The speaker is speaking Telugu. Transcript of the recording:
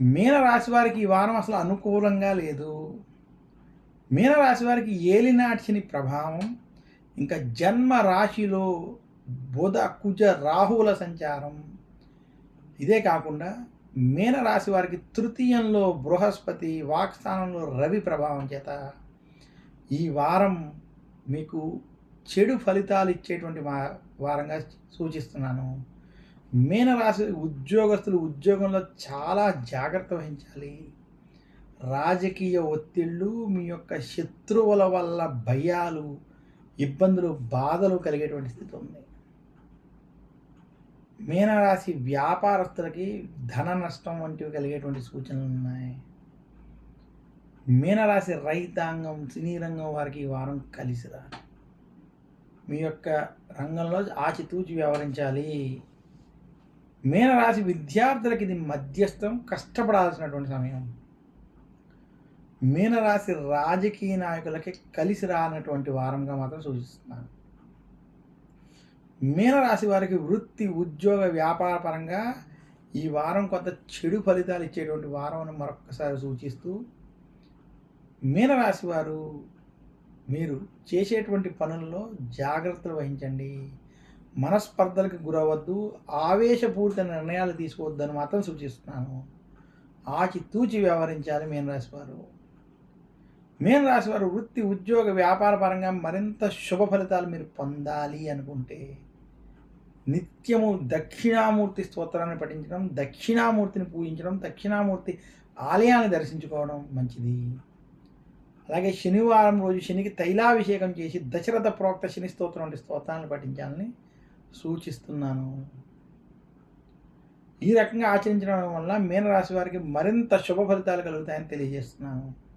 మీనరాశి వారికి ఈ వారం అసలు అనుకూలంగా లేదు. మీనరాశి వారికి ఏలినాటిని ప్రభావం ఇంకా జన్మ రాశిలో బుధ కుజ రాహువుల సంచారం. ఇదే కాకుండా మీనరాశి వారికి తృతీయంలో బృహస్పతి వాక్స్థానంలో రవి ప్రభావం చేత ఈ వారం మీకు చెడు ఫలితాలు ఇచ్చేటువంటి వారంగా సూచిస్తున్నాను. మీనరాశి ఉద్యోగస్తులు ఉద్యోగంలో చాలా జాగ్రత్త వహించాలి. రాజకీయ ఒత్తిళ్ళు మీ యొక్క శత్రువుల వల్ల భయాలు ఇబ్బందులు బాధలు కలిగేటువంటి స్థితి ఉంది. మీనరాశి వ్యాపారస్తులకి ధన నష్టం వంటివి కలిగేటువంటి సూచనలు ఉన్నాయి. మీనరాశి రైతాంగం సినీ రంగం వారికి ఈ వారం కలిసి రా మీ యొక్క రంగంలో ఆచితూచి వ్యవహరించాలి. మీనరాశి విద్యార్థులకి ఇది మధ్యస్థం కష్టపడాల్సినటువంటి సమయం. మీనరాశి రాజకీయ నాయకులకి కలిసి రానటువంటి వారంగా మాత్రం సూచిస్తున్నాను. మీనరాశి వారికి వృత్తి ఉద్యోగ వ్యాపార పరంగా ఈ వారం కొంత చెడు ఫలితాలు ఇచ్చేటువంటి వారం అని మరొకసారి సూచిస్తూ మీనరాశి వారు మీరు చేసేటువంటి పనుల్లో జాగ్రత్తలు వహించండి. మనస్పర్ధలకు గురవద్దు ఆవేశపూరిత నిర్ణయాలు తీసుకోవద్దని మాత్రం సూచిస్తున్నాను. ఆచి తూచి వ్యవహరించాలి మీనరాశి వారు. మేన్ వారు వృత్తి ఉద్యోగ వ్యాపార పరంగా మరింత శుభ ఫలితాలు మీరు పొందాలి అనుకుంటే నిత్యము దక్షిణామూర్తి స్తోత్రాన్ని పఠించడం దక్షిణామూర్తిని పూజించడం దక్షిణామూర్తి ఆలయాన్ని దర్శించుకోవడం మంచిది. అలాగే శనివారం రోజు శనికి తైలాభిషేకం చేసి దశరథ ప్రోక్త శని స్తోత్రం వంటి స్తోత్రాలను పఠించాలని సూచిస్తున్నాను. ఈ రకంగా ఆచరించడం వల్ల మీనరాశి వారికి మరింత శుభ ఫలితాలు కలుగుతాయని తెలియజేస్తున్నాను.